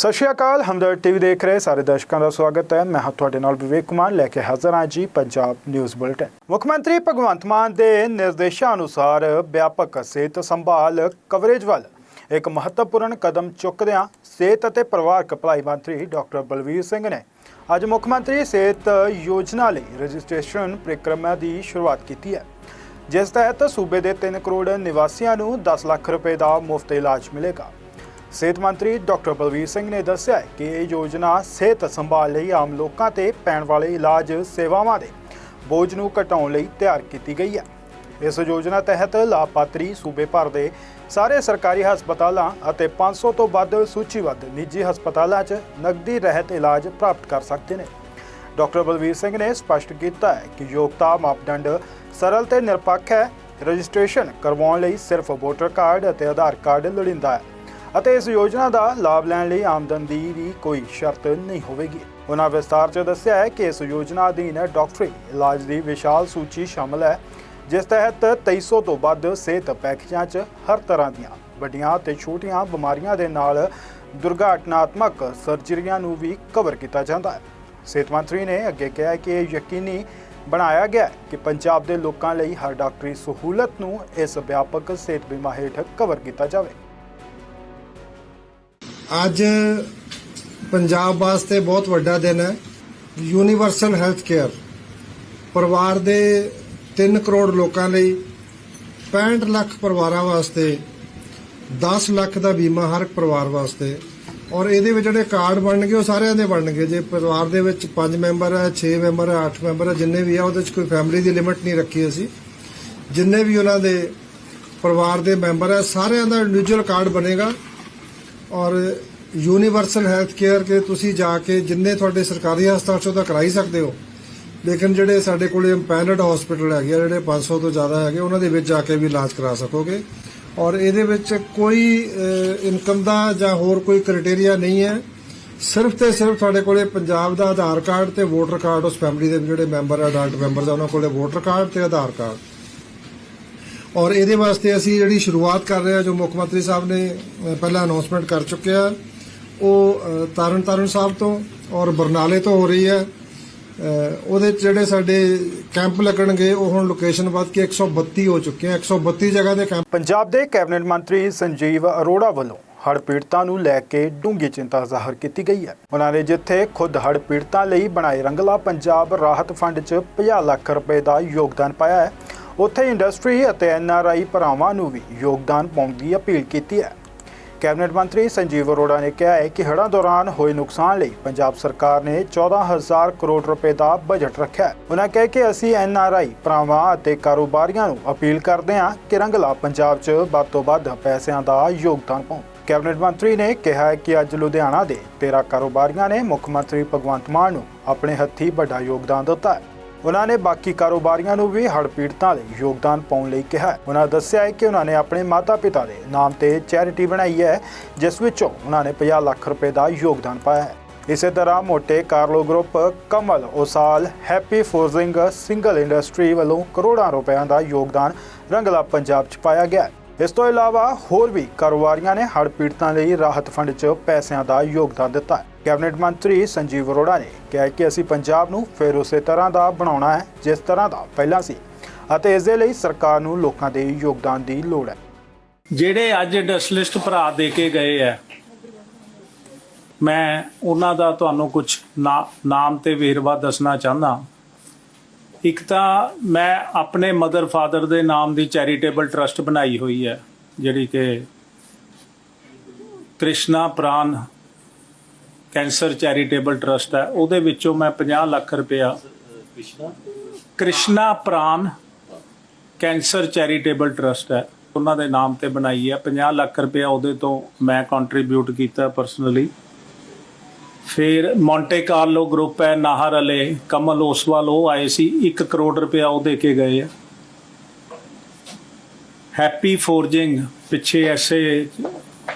ਸਤਿ ਸ਼੍ਰੀ ਅਕਾਲ ਹਮਦਰ ਟੀਵੀ ਦੇਖ ਰਹੇ ਸਾਰੇ ਦਰਸ਼ਕਾਂ ਦਾ ਸਵਾਗਤ ਹੈ। ਮੈਂ ਹਾਂ ਤੁਹਾਡੇ ਨਾਲ ਵਿਵੇਕ ਕੁਮਾਰ, ਲੈ ਕੇ ਹਾਜ਼ਰ ਹਾਂ ਜੀ ਪੰਜਾਬ ਨਿਊਜ਼ ਬੁਲੇਟਿਨ। ਮੁੱਖ ਮੰਤਰੀ ਭਗਵੰਤ ਮਾਨ ਦੇ ਨਿਰਦੇਸ਼ਾਂ ਅਨੁਸਾਰ ਵਿਆਪਕ ਸਿਹਤ ਸੰਭਾਲ ਕਵਰੇਜ ਵੱਲ ਇੱਕ ਮਹੱਤਵਪੂਰਨ ਕਦਮ ਚੁੱਕਦਿਆਂ ਸਿਹਤ ਅਤੇ ਪਰਿਵਾਰਕ ਭਲਾਈ ਮੰਤਰੀ ਡਾਕਟਰ ਬਲਵੀਰ ਸਿੰਘ ਨੇ ਅੱਜ ਮੁੱਖ ਮੰਤਰੀ ਸਿਹਤ ਯੋਜਨਾ ਲਈ ਰਜਿਸਟ੍ਰੇਸ਼ਨ ਪ੍ਰਕਿਰਿਆ ਦੀ ਸ਼ੁਰੂਆਤ ਕੀਤੀ ਹੈ। ਜਿਸ ਤਹਿਤ ਸੂਬੇ ਦੇ 3 ਕਰੋੜ ਨਿਵਾਸੀਆਂ ਨੂੰ 10 ਲੱਖ ਰੁਪਏ ਦਾ ਮੁਫਤ ਇਲਾਜ ਮਿਲੇਗਾ। ਸਿਹਤ ਮੰਤਰੀ ਡਾਕਟਰ ਬਲਵੀਰ ਸਿੰਘ ਨੇ ਦੱਸਿਆ ਕਿ ਇਹ ਯੋਜਨਾ ਸਿਹਤ ਸੰਭਾਲ ਲਈ ਆਮ ਲੋਕਾਂ ਤੇ ਪੈਣ ਵਾਲੇ ਇਲਾਜ ਸੇਵਾਵਾਂ ਦੇ ਬੋਝ ਨੂੰ ਘਟਾਉਣ ਲਈ ਤਿਆਰ ਕੀਤੀ ਗਈ ਹੈ। ਇਸ ਯੋਜਨਾ ਤਹਿਤ ਲਾਭਪਾਤਰੀ, ਸੂਬੇ ਭਰ ਦੇ ਸਾਰੇ ਸਰਕਾਰੀ ਹਸਪਤਾਲਾਂ ਅਤੇ 500 ਤੋਂ ਵੱਧ ਸੂਚੀਬੱਧ ਨਿੱਜੀ ਹਸਪਤਾਲਾਂ 'ਚ ਨਕਦੀ ਰਹਿਤ ਇਲਾਜ ਪ੍ਰਾਪਤ ਕਰ ਸਕਦੇ ਨੇ। ਡਾਕਟਰ ਬਲਵੀਰ ਸਿੰਘ ਨੇ ਸਪਸ਼ਟ ਕੀਤਾ ਹੈ ਕਿ ਯੋਗਤਾ ਮਾਪਦੰਡ ਸਰਲ ਤੇ ਨਿਰਪੱਖ ਹੈ। ਰਜਿਸਟ੍ਰੇਸ਼ਨ ਕਰਵਾਉਣ ਲਈ ਸਿਰਫ ਵੋਟਰ ਕਾਰਡ ਅਤੇ ਆਧਾਰ ਕਾਰਡ ਲੋੜੀਂਦਾ ਹੈ। ਅਤੇ ਇਸ ਯੋਜਨਾ ਦਾ ਲਾਭ ਲੈਣ ਲਈ ਆਮਦਨ ਦੀ ਵੀ ਕੋਈ ਸ਼ਰਤ ਨਹੀਂ ਹੋਵੇਗੀ। ਉਹਨਾਂ ਵਿਸਤਾਰ 'ਚ ਦੱਸਿਆ ਹੈ ਕਿ ਇਸ ਯੋਜਨਾ ਅਧੀਨ ਡਾਕਟਰੀ ਇਲਾਜ ਦੀ ਵਿਸ਼ਾਲ ਸੂਚੀ ਸ਼ਾਮਲ ਹੈ, ਜਿਸ ਤਹਿਤ 2300 ਤੋਂ ਵੱਧ ਸਿਹਤ ਪੈਕੇਜਾਂ 'ਚ ਹਰ ਤਰ੍ਹਾਂ ਦੀਆਂ ਵੱਡੀਆਂ ਤੇ ਛੋਟੀਆਂ ਬਿਮਾਰੀਆਂ ਦੇ ਨਾਲ ਦੁਰਘਟਨਾਤਮਕ ਸਰਜਰੀਆਂ ਨੂੰ ਵੀ ਕਵਰ ਕੀਤਾ ਜਾਂਦਾ ਹੈ। ਸਿਹਤ ਮੰਤਰੀ ਨੇ ਅੱਗੇ ਕਿਹਾ ਕਿ ਇਹ ਯਕੀਨੀ ਬਣਾਇਆ ਗਿਆ ਕਿ ਪੰਜਾਬ ਦੇ ਲੋਕਾਂ ਲਈ ਹਰ ਡਾਕਟਰੀ ਸਹੂਲਤ ਨੂੰ ਇਸ ਵਿਆਪਕ ਸਿਹਤ ਬੀਮਾ ਹੇਠ ਕਵਰ ਕੀਤਾ ਜਾਵੇ। ਅੱਜ ਪੰਜਾਬ ਵਾਸਤੇ ਬਹੁਤ ਵੱਡਾ ਦਿਨ ਹੈ। ਯੂਨੀਵਰਸਲ ਹੈਲਥ ਕੇਅਰ ਪਰਿਵਾਰ ਦੇ 3 ਕਰੋੜ ਲੋਕਾਂ ਲਈ 65 ਲੱਖ ਪਰਿਵਾਰਾਂ ਵਾਸਤੇ 10 ਲੱਖ ਦਾ ਬੀਮਾ ਹਰ ਇੱਕ ਪਰਿਵਾਰ ਵਾਸਤੇ। ਔਰ ਇਹਦੇ ਵਿੱਚ ਜਿਹੜੇ ਕਾਰਡ ਬਣਨਗੇ, ਉਹ ਸਾਰਿਆਂ ਦੇ ਬਣਨਗੇ। ਜੇ ਪਰਿਵਾਰ ਦੇ ਵਿੱਚ 5 ਮੈਂਬਰ ਹੈ 6 ਮੈਂਬਰ ਹੈ 8 ਮੈਂਬਰ ਹੈ, ਜਿੰਨੇ ਵੀ ਆ, ਉਹਦੇ ਵਿੱਚ ਕੋਈ ਫੈਮਿਲੀ ਦੀ ਲਿਮਿਟ ਨਹੀਂ ਰੱਖੀ ਅਸੀਂ। ਜਿੰਨੇ ਵੀ ਉਹਨਾਂ ਦੇ ਪਰਿਵਾਰ ਦੇ ਮੈਂਬਰ ਹੈ, ਸਾਰਿਆਂ ਦਾ ਇੰਡੀਵਿਜੂਅਲ ਕਾਰਡ ਬਣੇਗਾ। ਔਰ ਯੂਨੀਵਰਸਲ ਹੈਲਥ ਕੇਅਰ ਕੇ ਤੁਸੀਂ ਜਾ ਕੇ ਜਿੰਨੇ ਤੁਹਾਡੇ ਸਰਕਾਰੀ ਹਸਪਤਾਲ ਚੋਂ ਤਾਂ ਕਰਾਈ ਸਕਦੇ ਹੋ। ਲੇਕਿਨ ਜਿਹੜੇ ਸਾਡੇ ਕੋਲੇ ਇੰਪੈਨਲਡ ਹਸਪੀਟਲ ਹੈਗੇ ਆ, ਜਿਹੜੇ 500 ਤੋਂ ਜ਼ਿਆਦਾ ਹੈਗੇ, ਉਹਨਾਂ ਦੇ ਵਿੱਚ ਜਾ ਕੇ ਵੀ ਇਲਾਜ ਕਰਾ ਸਕੋਗੇ। ਔਰ ਇਹਦੇ ਵਿੱਚ ਕੋਈ ਇਨਕਮ ਦਾ ਜਾਂ ਹੋਰ ਕੋਈ ਕ੍ਰਾਈਟੇਰੀਆ ਨਹੀਂ ਹੈ। ਸਿਰਫ ਤੇ ਸਿਰਫ ਤੁਹਾਡੇ ਕੋਲੇ ਪੰਜਾਬ ਦਾ ਆਧਾਰ ਕਾਰਡ ਤੇ ਵੋਟਰ ਕਾਰਡ ਉਸ ਫੈਮਿਲੀ ਦੇ ਜਿਹੜੇ ਮੈਂਬਰ ਆ ਅਡਲਟ ਮੈਂਬਰ ਦਾ ਉਹਨਾਂ ਕੋਲੇ ਵੋਟਰ ਕਾਰਡ ਤੇ ਆਧਾਰ ਕਾਰਡ। ਔਰ ਇਹਦੇ ਵਾਸਤੇ ਅਸੀਂ ਜਿਹੜੀ ਸ਼ੁਰੂਆਤ ਕਰ ਰਹੇ ਹਾਂ, ਜੋ ਮੁੱਖ ਮੰਤਰੀ ਸਾਹਿਬ ਨੇ ਪਹਿਲਾਂ ਅਨਾਉਂਸਮੈਂਟ ਕਰ ਚੁੱਕਿਆ ਉਹ ਤਾਰਨ ਤਾਰਨ ਸਾਹਿਬ ਤੋਂ ਔਰ ਬਰਨਾਲੇ ਤੋਂ ਹੋ ਰਹੀ ਹੈ। ਉਹਦੇ 'ਚ ਜਿਹੜੇ ਸਾਡੇ ਕੈਂਪ ਲੱਗਣਗੇ, ਉਹ ਹੁਣ ਲੋਕੇਸ਼ਨ ਵੱਧ ਕੇ 132 ਹੋ ਚੁੱਕੇ ਆ 132 ਜਗ੍ਹਾ ਦੇ ਕੈਂਪ ਪੰਜਾਬ ਦੇ ਕੈਬਨਿਟ ਮੰਤਰੀ ਸੰਜੀਵ ਅਰੋੜਾ ਵੱਲੋਂ ਹੜ੍ਹ ਪੀੜਤਾਂ ਨੂੰ ਲੈ ਕੇ ਡੂੰਘੀ ਚਿੰਤਾ ਜ਼ਾਹਰ ਕੀਤੀ ਗਈ ਹੈ। ਉਹਨਾਂ ਨੇ ਜਿੱਥੇ ਖੁਦ ਹੜ੍ਹ ਪੀੜਤਾਂ ਲਈ ਬਣਾਏ ਰੰਗਲਾ ਪੰਜਾਬ ਰਾਹਤ ਫੰਡ 'ਚ 50 ਲੱਖ ਰੁਪਏ ਦਾ ਯੋਗਦਾਨ ਪਾਇਆ ਹੈ ਉੱਥੇ ਇੰਡਸਟਰੀ ਅਤੇ ਐਨਆਰਆਈ ਭਰਾਵਾਂ ਨੂੰ ਵੀ ਯੋਗਦਾਨ ਪਾਉਣ ਦੀ ਅਪੀਲ ਕੀਤੀ ਹੈ। ਕੈਬਨਿਟ ਮੰਤਰੀ ਸੰਜੀਵ ਅਰੋੜਾ ਨੇ ਕਿਹਾ ਹੈ ਕਿ ਹੜ੍ਹਾਂ ਦੌਰਾਨ ਹੋਏ ਨੁਕਸਾਨ ਲਈ ਪੰਜਾਬ ਸਰਕਾਰ ਨੇ 14000 ਕਰੋੜ ਰੁਪਏ ਦਾ ਬਜਟ ਰੱਖਿਆ ਹੈ। ਉਹਨਾਂ ਕਹੇ ਕਿ ਅਸੀਂ ਐਨਆਰਆਈ ਭਰਾਵਾਂ ਅਤੇ ਕਾਰੋਬਾਰੀਆਂ ਨੂੰ ਅਪੀਲ ਕਰਦੇ ਹਾਂ ਕਿ ਰੰਗਲਾ ਪੰਜਾਬ 'ਚ ਵੱਧ ਤੋਂ ਵੱਧ ਪੈਸਿਆਂ ਦਾ ਯੋਗਦਾਨ ਪਾਉਣ। ਕੈਬਨਿਟ ਮੰਤਰੀ ਨੇ ਕਿਹਾ ਹੈ ਕਿ ਅੱਜ ਲੁਧਿਆਣਾ ਦੇ 13 ਕਾਰੋਬਾਰੀਆਂ ਨੇ ਮੁੱਖ ਮੰਤਰੀ ਭਗਵੰਤ ਮਾਨ ਨੂੰ ਆਪਣੇ ਹੱਥੀਂ ਵੱਡਾ ਯੋਗਦਾਨ ਦਿੱਤਾ ਹੈ। ਉਹਨਾਂ ਨੇ ਬਾਕੀ ਕਾਰੋਬਾਰੀਆਂ ਨੂੰ ਵੀ ਹੜ੍ਹ ਪੀੜਤਾਂ ਲਈ ਯੋਗਦਾਨ ਪਾਉਣ ਲਈ ਕਿਹਾ ਉਹਨਾਂ ਦੱਸਿਆ ਹੈ ਕਿ ਉਹਨਾਂ ਨੇ ਆਪਣੇ ਮਾਤਾ-ਪਿਤਾ ਦੇ ਨਾਮ ਤੇ ਚੈਰਿਟੀ ਬਣਾਈ ਹੈ, ਜਿਸ ਵਿੱਚੋਂ ਉਹਨਾਂ ਨੇ 50 ਲੱਖ ਰੁਪਏ ਦਾ ਯੋਗਦਾਨ ਪਾਇਆ ਹੈ। ਇਸੇ ਤਰ੍ਹਾਂ Monte Carlo group Kamal Oswal happy forging single industry ਵੱਲੋਂ ਕਰੋੜਾਂ ਰੁਪਏ ਦਾ ਯੋਗਦਾਨ ਰੰਗਲਾ ਪੰਜਾਬ 'ਚ ਪਾਇਆ ਗਿਆ ਇਸ ਤੋਂ ਇਲਾਵਾ ਹੋਰ ਵੀ ਕਾਰੋਬਾਰੀਆਂ ਨੇ ਹੜ੍ਹ ਪੀੜਤਾਂ ਲਈ ਰਾਹਤ ਫੰਡ 'ਚ ਪੈਸਿਆਂ ਦਾ ਯੋਗਦਾਨ ਦਿੱਤਾ ਹੈ। ਕੈਬਨਿਟ ਮੰਤਰੀ ਸੰਜੀਵ ਅਰੋੜਾ ਨੇ ਕਿਹਾ ਕਿ ਅਸੀਂ ਪੰਜਾਬ ਨੂੰ ਫਿਰ ਉਸੇ ਤਰ੍ਹਾਂ ਦਾ ਬਣਾਉਣਾ ਹੈ, ਜਿਸ ਤਰ੍ਹਾਂ ਦਾ ਪਹਿਲਾਂ ਸੀ ਅਤੇ ਇਸ ਦੇ ਲਈ ਸਰਕਾਰ ਨੂੰ ਲੋਕਾਂ ਦੇ ਯੋਗਦਾਨ ਦੀ ਲੋੜ ਹੈ। ਜਿਹੜੇ ਅੱਜ ਇੰਡਸਟਰੀਲਿਸਟ ਭਰਾ ਦੇ ਕੇ ਗਏ ਆ ਮੈਂ ਉਹਨਾਂ ਦਾ ਤੁਹਾਨੂੰ ਕੁਝ ਨਾਮ ਤੇ ਵੇਰਵਾ ਦੱਸਣਾ ਚਾਹੁੰਦਾ। ਇੱਕ ਤਾਂ ਮੈਂ ਆਪਣੇ ਮਦਰ ਫਾਦਰ ਦੇ ਨਾਮ ਦੀ ਚੈਰੀਟੇਬਲ ਟਰਸਟ ਬਣਾਈ ਹੋਈ ਹੈ ਜਿਹੜੀ ਕਿ Krishna Pran cancer charitable trust ਹੈ। ਉਹਦੇ ਵਿੱਚੋਂ ਮੈਂ 50 ਲੱਖ ਰੁਪਇਆ Krishna? Pran cancer charitable trust ਹੈ। ਉਹਨਾਂ ਦੇ ਨਾਮ ਤੇ ਬਣਾਈ ਹੈ। 50 ਲੱਖ ਰੁਪਇਆ ਉਹਦੇ ਤੋਂ ਮੈਂ ਕੰਟਰੀਬਿਊਟ ਕੀਤਾ ਪਰਸਨਲੀ ਫਿਰ ਮੌਂਟੇ ਕਾਰਲੋ ਗਰੁੱਪ ਹੈ, ਨਾਹਰ ਅਲੇ, ਕਮਲ ਓਸਵਾਲ, ਉਹ ਆਏ ਸੀ 1 ਕਰੋੜ ਰੁਪਇਆ ਉਹ ਦੇ ਕੇ ਗਏ ਆ। ਹੈਪੀ ਫੋਰਜਿੰਗ ਪਿੱਛੇ ਐਸੇ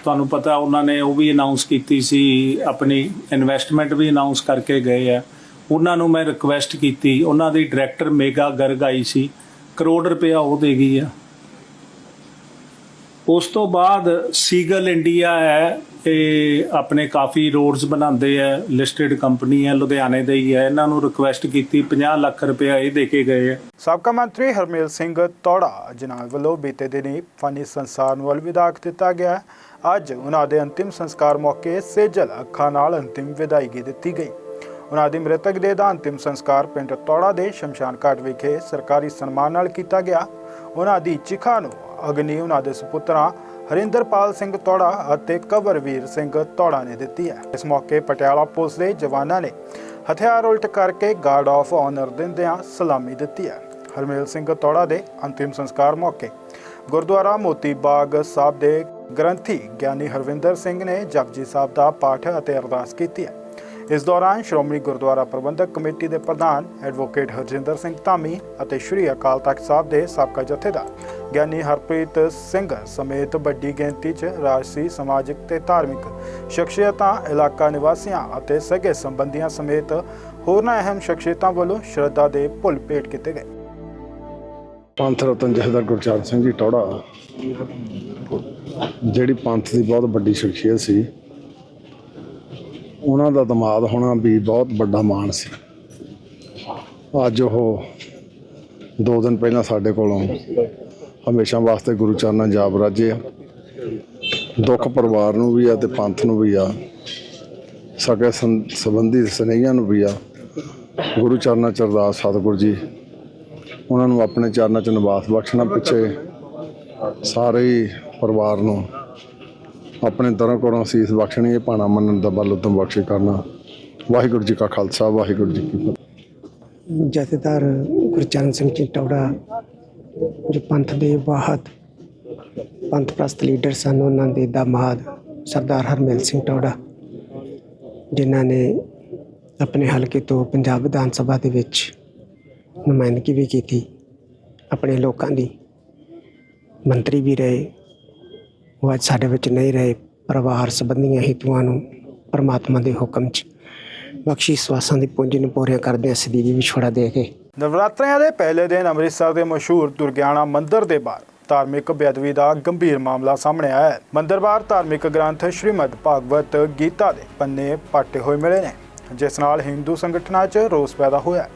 ਤੁਹਾਨੂੰ ਪਤਾ ਉਹਨਾਂ ਨੇ ਉਹ ਵੀ ਅਨਾਉਂਸ ਕੀਤੀ ਸੀ, ਆਪਣੀ ਇਨਵੈਸਟਮੈਂਟ ਵੀ ਅਨਾਉਂਸ ਕਰਕੇ ਗਏ ਆ। ਉਹਨਾਂ ਨੂੰ ਮੈਂ ਰਿਕੁਐਸਟ ਕੀਤੀ, ਉਹਨਾਂ ਦੀ ਡਾਇਰੈਕਟਰ ਮੇਗਾ ਗਰਗ ਆਈ ਸੀ, ਕਰੋੜ ਰੁਪਇਆ ਉਹ ਦੇ ਗਈ ਆ। ਉਸ ਤੋਂ ਬਾਅਦ ਸੀਗਲ ਇੰਡੀਆ ਹੈ ਇਹ ਆਪਣੇ ਕਾਫੀ ਰੋਡਸ ਬਣਾਉਂਦੇ ਆ ਲਿਸਟਡ ਕੰਪਨੀ ਹੈ, ਲੁਧਿਆਣੇ ਦੇ ਹੀ ਹੈ। ਇਹਨਾਂ ਨੂੰ ਰਿਕੁਐਸਟ ਕੀਤੀ 50 ਲੱਖ ਰੁਪਇਆ ਇਹ ਦੇ ਕੇ ਗਏ ਆ ਸਾਬਕਾ ਮੰਤਰੀ ਹਰਮੇਲ ਸਿੰਘ ਤੋੜਾ ਜਿਨ੍ਹਾਂ ਵੱਲੋਂ ਬੀਤੇ ਦਿਨੀ ਫਨੀ ਸੰਸਾਰ ਨੂੰ ਅਲਵਿਦਾ ਆਖ ਦਿੱਤਾ ਗਿਆ ਅੱਜ ਉਹਨਾਂ ਦੇ ਅੰਤਿਮ ਸੰਸਕਾਰ ਮੌਕੇ ਸੇਜਲ ਅੱਖਾਂ ਨਾਲ ਅੰਤਿਮ ਵਿਦਾਇਗੀ ਦਿੱਤੀ ਗਈ। ਉਹਨਾਂ ਦੀ ਮ੍ਰਿਤਕ ਦੇਹ ਦਾ ਅੰਤਿਮ ਸੰਸਕਾਰ ਪਿੰਡ ਤੋੜਾ ਦੇ ਸ਼ਮਸ਼ਾਨ ਘਾਟ ਵਿਖੇ ਸਰਕਾਰੀ ਸਨਮਾਨ ਨਾਲ ਕੀਤਾ ਗਿਆ। ਉਹਨਾਂ ਦੀ ਚਿਖਾ ਨੂੰ ਅਗਨੀ ਉਹਨਾਂ ਦੇ ਸੁਪੁੱਤਰਾਂ ਹਰਿੰਦਰਪਾਲ ਸਿੰਘ ਤੋੜਾ ਅਤੇ ਕਵਰਵੀਰ ਸਿੰਘ ਤੋੜਾ ਨੇ ਦਿੱਤੀ ਹੈ। ਇਸ ਮੌਕੇ ਪਟਿਆਲਾ ਪੁਲਿਸ ਦੇ ਜਵਾਨਾਂ ਨੇ ਹਥਿਆਰ ਉਲਟ ਕਰਕੇ ਗਾਰਡ ਆਫ ਆਨਰ ਦਿੰਦਿਆਂ ਸਲਾਮੀ ਦਿੱਤੀ ਹੈ। ਹਰਮੇਲ ਸਿੰਘ ਤੋੜਾ ਦੇ ਅੰਤਿਮ ਸੰਸਕਾਰ ਮੌਕੇ ਗੁਰਦੁਆਰਾ ਮੋਤੀ ਬਾਗ ਸਾਹਿਬ ਦੇ ਗ੍ਰੰਥੀ ਗਿਆਨੀ ਹਰਵਿੰਦਰ ਸਿੰਘ ਨੇ ਜਪਜੀ ਸਾਹਿਬ ਦਾ ਪਾਠ ਅਤੇ ਅਰਦਾਸ ਕੀਤੀ ਹੈ। ਇਸ ਦੌਰਾਨ ਸ਼੍ਰੋਮਣੀ ਗੁਰਦੁਆਰਾ ਪ੍ਰਬੰਧਕ ਕਮੇਟੀ ਦੇ ਪ੍ਰਧਾਨ ਐਡਵੋਕੇਟ ਹਰਜਿੰਦਰ ਸਿੰਘ ਧਾਮੀ ਅਤੇ ਸ਼੍ਰੀ ਅਕਾਲ ਤਖਤ ਸਾਹਿਬ ਦੇ ਸਾਬਕਾ ਜਥੇਦਾਰ ਗਿਆਨੀ ਹਰਪ੍ਰੀਤ ਸਿੰਘ ਸਮੇਤ ਵੱਡੀ ਗਿਣਤੀ 'ਚ ਰਾਜਸੀ, ਸਮਾਜਿਕ ਤੇ ਧਾਰਮਿਕ ਸ਼ਖਸੀਅਤਾਂ, ਇਲਾਕਾ ਨਿਵਾਸੀਆਂ ਅਤੇ ਸਗੇ ਸੰਬੰਧੀਆਂ ਸਮੇਤ ਹੋਰਨਾਂ ਅਹਿਮ ਸ਼ਖਸੀਅਤਾਂ ਵੱਲੋਂ ਸ਼ਰਧਾ ਦੇ ਭੁੱਲ ਭੇਟ ਕੀਤੇ ਗਏ। ਪੰਥ ਰਤਨ ਜਥੇਦਾਰ ਗੁਰਚਰਨ ਸਿੰਘ ਜੀ ਟੌੜਾ ਜਿਹੜੀ ਪੰਥ ਦੀ ਬਹੁਤ ਵੱਡੀ ਸ਼ਖਸੀਅਤ ਸੀ। ਉਹਨਾਂ ਦਾ ਦਮਾਦ ਹੋਣਾ ਵੀ ਬਹੁਤ ਵੱਡਾ ਮਾਣ ਸੀ। ਅੱਜ ਉਹ ਦੋ ਦਿਨ ਪਹਿਲਾਂ ਸਾਡੇ ਕੋਲੋਂ ਹਮੇਸ਼ਾ ਵਾਸਤੇ ਗੁਰੂ ਚਰਨਾਂ ਜਾਪ ਰਾਜੇ ਆ। ਦੁੱਖ ਪਰਿਵਾਰ ਨੂੰ ਵੀ ਆ ਤੇ ਪੰਥ ਨੂੰ ਵੀ ਆ। ਸਕੇ ਸੰਬੰਧੀ ਸਨੇਹੀਆਂ ਨੂੰ ਵੀ ਆ। ਗੁਰੂ ਚਰਨਾਂ ਚ ਅਰਦਾਸ, ਸਤਿਗੁਰੂ ਜੀ। ਉਹਨਾਂ ਨੂੰ ਆਪਣੇ ਚਰਨਾਂ 'ਚ ਨਿਵਾਸ ਬਖਸ਼ਣਾ ਪਿੱਛੇ ਸਾਰੇ ਹੀ ਪਰਿਵਾਰ ਨੂੰ ਆਪਣੇ ਦਰਾਂ ਕੋਲੋਂ ਅਸੀਸ ਬਖਸ਼ਣੀ ਇਹ ਪਾਣਾ ਮੰਨਣ ਦਾ ਬਲ ਉਤਮ ਬਖਸ਼ੇ ਕਰਨਾ। ਵਾਹਿਗੁਰੂ ਜੀ ਕਾ ਖਾਲਸਾ, ਵਾਹਿਗੁਰੂ ਜੀ ਕੀ ਫਤਿਹ। ਜਥੇਦਾਰ ਗੁਰਚਰਨ ਸਿੰਘ ਜੀ ਟੌੜਾ, ਜੋ ਪੰਥ ਦੇ ਵਾਹਤ ਪੰਥ ਪ੍ਰਸਤ ਲੀਡਰ ਸਨ, ਉਹਨਾਂ ਦੇ ਦਮਾਦ ਸਰਦਾਰ ਹਰਮੇਲ ਸਿੰਘ ਟੌੜਾ, ਜਿਨ੍ਹਾਂ ਨੇ ਆਪਣੇ ਹਲਕੇ ਤੋਂ ਪੰਜਾਬ ਵਿਧਾਨ ਸਭਾ ਦੇ ਵਿੱਚ ਨੁਮਾਇੰਦਗੀ ਵੀ ਕੀਤੀ। ਆਪਣੇ ਲੋਕਾਂ ਦੀ ਮੰਤਰੀ ਵੀ ਰਹੇ। ਉਹ ਅੱਜ ਸਾਡੇ ਵਿੱਚ ਨਹੀਂ ਰਹੇ ਪਰਿਵਾਰ ਸੰਬੰਧੀਆਂ ਹਿੱਤਾਂ ਨੂੰ ਪਰਮਾਤਮਾ ਦੇ ਹੁਕਮ 'ਚ। ਬਖਸ਼ੀ ਸਵਾਸਾਂ ਦੀ ਪੂੰਜੀ ਨੂੰ ਪੂਰੀਆਂ ਕਰਦੇ ਸਦੀਵੀ ਵਿਛੋੜਾ ਦੇ ਕੇ। ਨਵਰਾਤਰਿਆਂ ਦੇ ਪਹਿਲੇ ਦਿਨ ਅੰਮ੍ਰਿਤਸਰ ਦੇ ਮਸ਼ਹੂਰ ਦੁਰਗਿਆਣਾ ਮੰਦਿਰ ਦੇ ਬਾਹਰ ਧਾਰਮਿਕ ਬੇਅਦਬੀ ਦਾ ਗੰਭੀਰ ਮਾਮਲਾ ਸਾਹਮਣੇ ਆਇਆ ਹੈ। ਮੰਦਿਰ ਬਾਹਰ ਧਾਰਮਿਕ ਗ੍ਰੰਥ ਸ਼੍ਰੀਮਦ ਭਾਗਵਤ ਗੀਤਾ ਦੇ ਪੰਨੇ ਪਾਟੇ ਹੋਏ ਮਿਲੇ ਨੇ, ਜਿਸ ਨਾਲ ਹਿੰਦੂ ਸੰਗਠਨਾਂ 'ਚ ਰੋਸ ਪੈਦਾ ਹੋਇਆ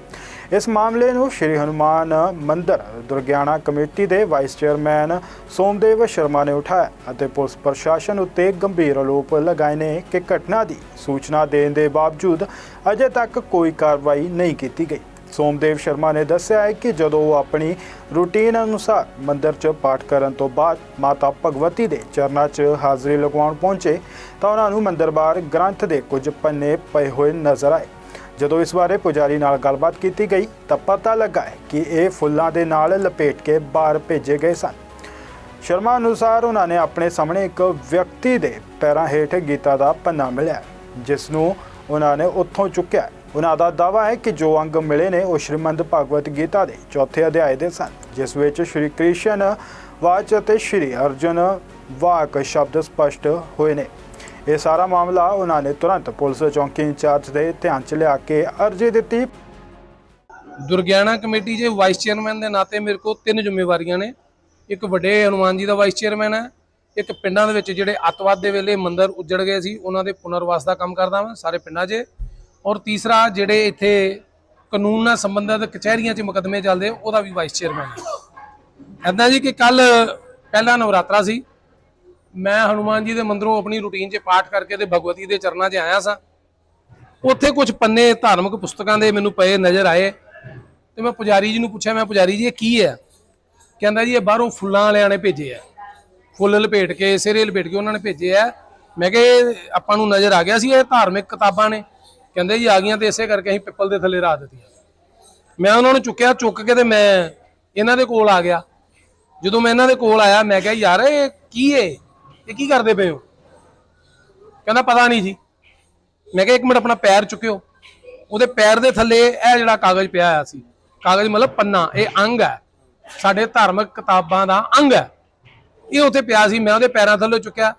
ਇਸ ਮਾਮਲੇ ਨੂੰ ਸ਼੍ਰੀ ਹਨੂਮਾਨ ਮੰਦਿਰ, ਦੁਰਗਿਆਣਾ ਕਮੇਟੀ ਦੇ ਵਾਈਸ ਚੇਅਰਮੈਨ ਸੋਮਦੇਵ ਸ਼ਰਮਾ ਨੇ ਉਠਾਇਆ ਅਤੇ ਪੁਲਿਸ ਪ੍ਰਸ਼ਾਸਨ ਉੱਤੇ ਗੰਭੀਰ ਆਰੋਪ ਲਗਾਏ ਨੇ ਕਿ ਘਟਨਾ ਦੀ ਸੂਚਨਾ ਦੇਣ ਦੇ ਬਾਵਜੂਦ ਅਜੇ ਤੱਕ ਕੋਈ ਕਾਰਵਾਈ ਨਹੀਂ ਕੀਤੀ ਗਈ। ਸੋਮਦੇਵ ਸ਼ਰਮਾ ਨੇ ਦੱਸਿਆ ਹੈ ਕਿ ਜਦੋਂ ਉਹ ਆਪਣੀ ਰੂਟੀਨ ਅਨੁਸਾਰ ਮੰਦਰ 'ਚ ਪਾਠ ਕਰਨ ਤੋਂ ਬਾਅਦ ਮਾਤਾ ਭਗਵਤੀ ਦੇ ਚਰਨਾਂ 'ਚ ਹਾਜ਼ਰੀ ਲਗਵਾਉਣ ਪਹੁੰਚੇ ਤਾਂ ਉਹਨਾਂ ਨੂੰ ਮੰਦਰ ਬਾਹਰ ਗ੍ਰੰਥ ਦੇ ਕੁਝ ਪੰਨੇ ਪਏ ਹੋਏ ਨਜ਼ਰ ਆਏ। ਜਦੋਂ ਇਸ ਬਾਰੇ ਪੁਜਾਰੀ ਨਾਲ ਗੱਲਬਾਤ ਕੀਤੀ ਗਈ ਤਾਂ ਪਤਾ ਲੱਗਾ ਹੈ ਕਿ ਇਹ ਫੁੱਲਾਂ ਦੇ ਨਾਲ ਲਪੇਟ ਕੇ ਬਾਹਰ ਭੇਜੇ ਗਏ ਸਨ। ਸ਼ਰਮਾ ਅਨੁਸਾਰ ਉਹਨਾਂ ਨੇ ਆਪਣੇ ਸਾਹਮਣੇ ਇੱਕ ਵਿਅਕਤੀ ਦੇ ਪੈਰਾਂ ਹੇਠ ਗੀਤਾ ਦਾ ਪੰਨਾ ਮਿਲਿਆ, ਜਿਸ ਨੂੰ ਉਹਨਾਂ ਨੇ ਉੱਥੋਂ ਚੁੱਕਿਆ। ਉਹਨਾਂ ਦਾ ਦਾਅਵਾ ਹੈ ਕਿ ਜੋ ਅੰਗ ਮਿਲੇ ਨੇ ਉਹ ਸ਼੍ਰੀਮੰਦ ਭਗਵਤ ਗੀਤਾ ਦੇ ਚੌਥੇ ਅਧਿਆਏ ਦੇ ਸਨ, ਜਿਸ ਵਿੱਚ ਸ਼੍ਰੀ ਕ੍ਰਿਸ਼ਨ ਵਾਚ ਅਤੇ ਸ਼੍ਰੀ ਅਰਜੁਨ ਵਾਕ ਸ਼ਬਦ ਸਪਸ਼ਟ ਹੋਏ ਨੇ। ਇਹ ਸਾਰਾ ਮਾਮਲਾ ਉਹਨਾਂ ਨੇ ਤੁਰੰਤ ਪੁਲਿਸ ਚੌਂਕੀ ਇੰਚਾਰਜ ਦੇ ਧਿਆਨ 'ਚ ਲਿਆ ਕੇ ਅਰਜ਼ੀ ਦਿੱਤੀ। ਦੁਰਗਿਆਣਾ ਕਮੇਟੀ ਦੇ ਵਾਈਸ ਚੇਅਰਮੈਨ ਦੇ ਨਾਤੇ ਮੇਰੇ ਕੋਲ ਤਿੰਨ ਜ਼ਿੰਮੇਵਾਰੀਆਂ ਨੇ। ਇੱਕ ਵੱਡੇ ਹਨੂਮਾਨ ਜੀ ਦਾ ਵਾਈਸ ਚੇਅਰਮੈਨ ਹੈ, ਇੱਕ ਪਿੰਡਾਂ ਦੇ ਵਿੱਚ ਜਿਹੜੇ ਅੱਤਵਾਦ ਦੇ ਵੇਲੇ ਮੰਦਰ ਉੱਜੜ ਗਏ ਸੀ, ਉਹਨਾਂ ਦੇ ਪੁਨਰਵਾਸ ਦਾ ਕੰਮ ਕਰਦਾ ਹਾਂ ਸਾਰੇ ਪਿੰਡਾਂ 'ਚ। ਔਰ ਤੀਸਰਾ, ਜਿਹੜੇ ਇੱਥੇ ਕਾਨੂੰਨ ਨਾਲ ਸੰਬੰਧਿਤ ਕਚਹਿਰੀਆਂ 'ਚ ਮੁਕੱਦਮੇ ਚੱਲਦੇ, ਉਹਦਾ ਵੀ ਵਾਈਸ ਚੇਅਰਮੈਨ ਹੈ। ਐਦਾਂ ਜੀ ਕਿ ਕੱਲ ਪਹਿਲਾ ਨਵਰਾਤਰਾ ਸੀ ਮੈਂ ਹਨੂਮਾਨ ਜੀ ਦੇ ਮੰਦਰੋਂ ਆਪਣੀ ਰੂਟੀਨ 'ਚ ਪਾਠ ਕਰਕੇ ਤੇ ਭਗਵਤੀ ਦੇ ਚਰਨਾਂ 'ਚ ਆਇਆ ਸਾਂ। ਉੱਥੇ ਕੁਝ ਪੰਨੇ ਧਾਰਮਿਕ ਪੁਸਤਕਾਂ ਦੇ ਮੈਨੂੰ ਪਏ ਨਜ਼ਰ ਆਏ ਤੇ ਮੈਂ ਪੁਜਾਰੀ ਜੀ ਨੂੰ ਪੁੱਛਿਆ, ਮੈਂ ਪੁਜਾਰੀ ਜੀ, ਇਹ ਕੀ ਹੈ? ਕਹਿੰਦਾ ਜੀ, ਇਹ ਬਾਹਰੋਂ ਫੁੱਲਾਂ ਵਾਲਿਆਂ ਨੇ ਭੇਜੇ ਆ। ਫੁੱਲ ਲਪੇਟ ਕੇ, ਸਿਰੇ ਲਪੇਟ ਕੇ ਉਹਨਾਂ ਨੇ ਭੇਜੇ ਆ। ਮੈਂ ਕਿਹਾ, ਇਹ ਆਪਾਂ ਨੂੰ ਨਜ਼ਰ ਆ ਗਿਆ ਸੀ, ਇਹ ਧਾਰਮਿਕ ਕਿਤਾਬਾਂ ਨੇ। ਕਹਿੰਦੇ ਜੀ, ਆ ਗਈਆਂ ਤੇ ਇਸੇ ਕਰਕੇ ਅਸੀਂ ਪਿੱਪਲ ਦੇ ਥੱਲੇ ਰਾਤ ਦਿੱਤੀਆਂ। ਮੈਂ ਉਹਨਾਂ ਨੂੰ ਚੁੱਕਿਆ, ਚੁੱਕ ਕੇ ਤੇ ਮੈਂ ਇਹਨਾਂ ਦੇ ਕੋਲ ਆ ਗਿਆ। ਜਦੋਂ ਮੈਂ ਇਹਨਾਂ ਦੇ ਕੋਲ ਆਇਆ, ਮੈਂ ਕਿਹਾ, ਯਾਰ, ਇਹ ਕੀ ਏ? ਇਹ ਕੀ ਕਰਦੇ ਪਏ ਹੋ? ਕਹਿੰਦਾ ਪਤਾ ਨਹੀਂ ਜੀ। ਮੈਂ ਕਿਹਾ ਇੱਕ ਮਿੰਟ ਆਪਣਾ ਪੈਰ ਚੁੱਕਿਓ। ਉਹਦੇ ਪੈਰ ਦੇ ਥੱਲੇ ਇਹ ਜਿਹੜਾ ਕਾਗਜ਼ ਪਿਆ ਹੋਇਆ ਸੀ। ਕਾਗਜ਼ ਮਤਲਬ ਪੰਨਾ। ਇਹ ਅੰਗ ਹੈ। ਸਾਡੇ ਧਾਰਮਿਕ ਕਿਤਾਬਾਂ ਦਾ ਅੰਗ ਹੈ। ਇਹ ਉੱਥੇ ਪਿਆ ਸੀ। ਮੈਂ ਉਹਦੇ ਪੈਰਾਂ ਥੱਲੇ ਚੁੱਕਿਆ।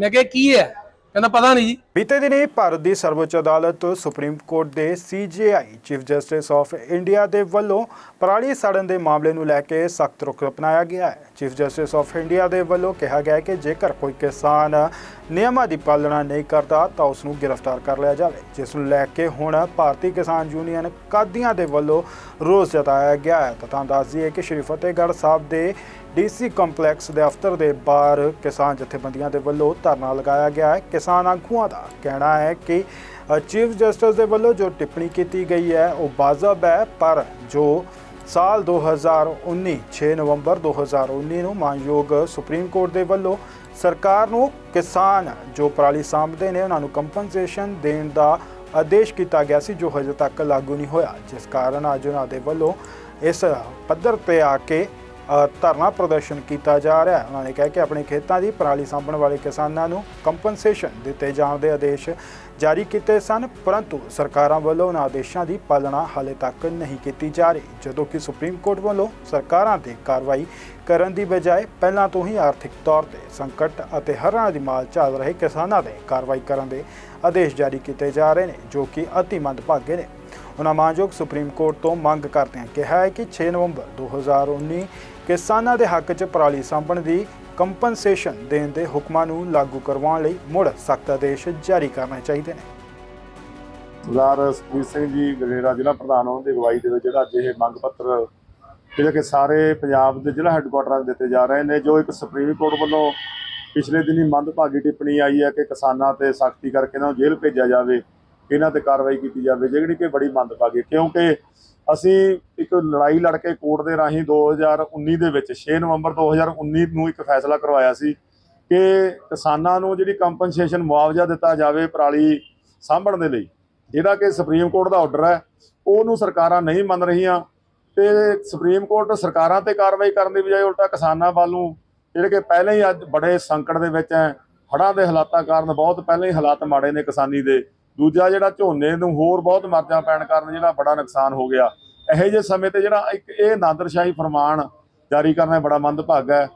ਮੈਂ ਕਿਹਾ, ਕੀ ਹੈ? ਕਹਿੰਦਾ ਪਤਾ ਨਹੀਂ ਜੀ। ਬੀਤੇ ਦਿਨੀ ਭਾਰਤ ਦੀ ਸਰਵਉੱਚ ਅਦਾਲਤ ਸੁਪਰੀਮ ਕੋਰਟ ਦੇ CJI chief justice of India ਦੇ ਵੱਲੋਂ ਪਰਾਲੀ ਸਾੜਨ ਦੇ ਮਾਮਲੇ ਨੂੰ ਲੈ ਕੇ ਸਖਤ ਰੁਖ ਅਪਣਾਇਆ ਗਿਆ ਹੈ। ਚੀਫ ਜਸਟਿਸ ਆਫ ਇੰਡੀਆ ਦੇ ਵੱਲੋਂ ਕਿਹਾ ਗਿਆ ਹੈ ਕਿ ਜੇਕਰ ਕੋਈ ਕਿਸਾਨ ਨਿਯਮਾਂ ਦੀ ਪਾਲਣਾ ਨਹੀਂ ਕਰਦਾ ਤਾਂ ਉਸ ਨੂੰ ਗ੍ਰਿਫਤਾਰ ਕਰ ਲਿਆ ਜਾਵੇ, ਜਿਸ ਨੂੰ ਲੈ ਕੇ ਹੁਣ ਭਾਰਤੀ ਕਿਸਾਨ ਯੂਨੀਅਨ ਕਾਦੀਆਂ ਦੇ ਵੱਲੋਂ ਰੋਸ ਜਤਾਇਆ ਗਿਆ ਹੈ। ਤਾਂ ਤੁਹਾਨੂੰ ਦੱਸ ਦਈਏ ਕਿ ਸ਼੍ਰੀ ਫਤਿਹਗੜ੍ਹ ਸਾਹਿਬ ਦੇ ਡੀਸੀ ਕੰਪਲੈਕਸ ਦੇ ਦਫ਼ਤਰ ਦੇ ਬਾਹਰ ਕਿਸਾਨ ਜਥੇਬੰਦੀਆਂ ਦੇ ਵੱਲੋਂ ਧਰਨਾ ਲਗਾਇਆ ਗਿਆ ਹੈ। ਕਿਸਾਨ ਆਗੂਆਂ ਦਾ ਕਹਿਣਾ ਹੈ ਕਿ ਚੀਫ ਜਸਟਿਸ ਦੇ ਵੱਲੋਂ ਜੋ ਟਿੱਪਣੀ ਕੀਤੀ ਗਈ ਹੈ, ਉਹ ਵਾਜਬ ਹੈ, ਪਰ ਜੋ ਸਾਲ 2019 6 ਨਵੰਬਰ 2019 ਨੂੰ ਮਾਨਯੋਗ ਸੁਪਰੀਮ ਕੋਰਟ ਦੇ ਵੱਲੋਂ ਸਰਕਾਰ ਨੂੰ ਕਿਸਾਨ ਜੋ ਪਰਾਲੀ ਸਾਂਭਦੇ ਨੇ, ਉਹਨਾਂ ਨੂੰ ਕੰਪਨਸੇਸ਼ਨ ਦੇਣ ਦਾ ਆਦੇਸ਼ ਕੀਤਾ ਗਿਆ ਸੀ, ਜੋ ਹਜੇ ਤੱਕ ਲਾਗੂ ਨਹੀਂ ਹੋਇਆ। ਜਿਸ ਕਾਰਨ ਅੱਜ ਉਹਨਾਂ ਦੇ ਵੱਲੋਂ ਇਸ ਪੱਧਰ ਤੇ ਆ ਕੇ ਧਰਨਾ ਪ੍ਰਦਰਸ਼ਨ ਕੀਤਾ ਜਾ ਰਿਹਾ ਹੈ। ਉਹਨਾਂ ਨੇ ਕਿਹਾ ਕਿ ਆਪਣੇ ਖੇਤਾਂ ਦੀ ਪਰਾਲੀ ਸਾਂਭਣ ਵਾਲੇ ਕਿਸਾਨਾਂ ਨੂੰ ਕੰਪਨਸੇਸ਼ਨ ਦਿੱਤੇ ਜਾਣ ਦੇ ਆਦੇਸ਼ ਜਾਰੀ ਕੀਤੇ ਸਨ, ਪਰੰਤੂ ਸਰਕਾਰਾਂ ਵੱਲੋਂ ਉਹਨਾਂ ਆਦੇਸ਼ਾਂ ਦੀ ਪਾਲਣਾ ਹਾਲੇ ਤੱਕ ਨਹੀਂ ਕੀਤੀ ਜਾ ਰਹੀ। ਜਦੋਂ ਕਿ ਸੁਪਰੀਮ ਕੋਰਟ ਵੱਲੋਂ ਸਰਕਾਰਾਂ ਤੇ ਕਾਰਵਾਈ ਕਰਨ ਦੀ ਬਜਾਏ ਪਹਿਲਾਂ ਤੋਂ ਹੀ ਆਰਥਿਕ ਤੌਰ ਤੇ ਸੰਕਟ ਅਤੇ ਹਰਾਂ ਦੀ ਮਾਲ ਝਾਲ ਰਹੇ ਕਿਸਾਨਾਂ ਤੇ ਕਾਰਵਾਈ ਕਰਨ ਦੇ ਆਦੇਸ਼ ਜਾਰੀ ਕੀਤੇ ਜਾ ਰਹੇ ਨੇ, ਜੋ ਕਿ ਅਤੀ ਮੰਦਭਾਗੇ ਨੇ। ਉਹਨਾਂ ਮਾਨਯੋਗ ਸੁਪਰੀਮ ਕੋਰਟ ਤੋਂ ਮੰਗ ਕਰਦਿਆਂ ਕਿਹਾ ਹੈ ਕਿ 6 ਨਵੰਬਰ 2019 ਕਿਸਾਨਾਂ ਦੇ ਹੱਕ 'ਚ ਪਰਾਲੀ ਸਾਂਭਣ ਦੀ ਕੰਪਨਸੇਸ਼ਨ ਦੇਣ ਦੇ ਹੁਕਮਾਂ ਨੂੰ ਲਾਗੂ ਕਰਵਾਉਣ ਲਈ ਮੁੜ ਸਖਤ ਆਦੇਸ਼ ਜਾਰੀ ਕਰਨੇ ਚਾਹੀਦੇ ਨੇ। ਸਰਦਾਰ ਸੁਖਬੀਰ ਸਿੰਘ ਜੀ ਗਰੇਰਾ ਜ਼ਿਲ੍ਹਾ ਪ੍ਰਧਾਨ ਉਹਨਾਂ ਦੀ ਅਗਵਾਈ ਦੇ ਵਿੱਚ ਜਿਹੜਾ ਅੱਜ ਇਹ ਮੰਗ ਪੱਤਰ ਜਿਹੜਾ ਕਿ ਸਾਰੇ ਪੰਜਾਬ ਦੇ ਜ਼ਿਲ੍ਹਾ ਹੈੱਡਕੁਆਟਰਾਂ ਦਿੱਤੇ ਜਾ ਰਹੇ ਨੇ, ਜੋ ਇੱਕ ਸੁਪਰੀਮ ਕੋਰਟ ਵੱਲੋਂ ਪਿਛਲੇ ਦਿਨੀ ਮੰਦਭਾਗੀ ਟਿੱਪਣੀ ਆਈ ਹੈ ਕਿ ਕਿਸਾਨਾਂ ਤੇ ਸਖਤੀ ਕਰਕੇ ਇਹਨਾਂ ਨੂੰ ਜੇਲ੍ਹ ਭੇਜਿਆ ਜਾਵੇ, ਇਹਨਾਂ ਤੇ ਕਾਰਵਾਈ ਕੀਤੀ ਜਾਵੇ, ਜਿਹੜੀ ਕਿ ਬੜੀ ਮੰਦਭਾਗੀ ਕਿਉਂਕਿ ਅਸੀਂ ਇੱਕ ਲੜਾਈ ਲੜ ਕੇ ਕੋਰਟ ਦੇ ਰਾਹੀਂ 2019 ਦੇ ਵਿੱਚ 6 ਨਵੰਬਰ 2019 ਨੂੰ ਇੱਕ ਫੈਸਲਾ ਕਰਵਾਇਆ ਸੀ ਕਿ ਕਿਸਾਨਾਂ ਨੂੰ ਜਿਹੜੀ ਕੰਪਨਸੇਸ਼ਨ ਮੁਆਵਜ਼ਾ ਦਿੱਤਾ ਜਾਵੇ ਪਰਾਲੀ ਸਾਂਭਣ ਦੇ ਲਈ, ਜਿਹੜਾ ਕਿ ਸੁਪਰੀਮ ਕੋਰਟ ਦਾ ਆਰਡਰ ਹੈ, ਉਹਨੂੰ ਸਰਕਾਰਾਂ ਨਹੀਂ ਮੰਨ ਰਹੀਆਂ ਤੇ ਸੁਪਰੀਮ ਕੋਰਟ ਸਰਕਾਰਾਂ ਤੇ ਕਾਰਵਾਈ ਕਰਨ ਦੀ ਬਜਾਏ ਉਲਟਾ ਕਿਸਾਨਾਂ ਵੱਲ ਨੂੰ ਜਿਹੜੇ ਕਿ ਪਹਿਲਾਂ ਹੀ ਅੱਜ ਬੜੇ ਸੰਕਟ ਦੇ ਵਿੱਚ ਹੈ, ਹੜ੍ਹਾਂ ਦੇ ਹਾਲਾਤਾਂ ਕਾਰਨ ਬਹੁਤ ਪਹਿਲਾਂ ਹੀ ਹਾਲਾਤ ਮਾੜੇ ਨੇ ਕਿਸਾਨੀ ਦੇ। ਦੂਜਾ ਜਿਹੜਾ ਝੋਨੇ ਨੂੰ ਹੋਰ ਬਹੁਤ ਮਰਜ਼ਾਂ ਪੈਣ ਕਾਰਨ ਜਿਹੜਾ ਬੜਾ ਨੁਕਸਾਨ ਹੋ ਗਿਆ। ਇਹੋ ਜਿਹੇ ਸਮੇਂ ਤੇ ਜਿਹੜਾ ਇੱਕ ਇਹ ਨਾਦਰਸ਼ਾਹੀ ਫਰਮਾਨ ਜਾਰੀ ਕਰਨਾ ਬੜਾ ਮੰਦਭਾਗਾ ਹੈ।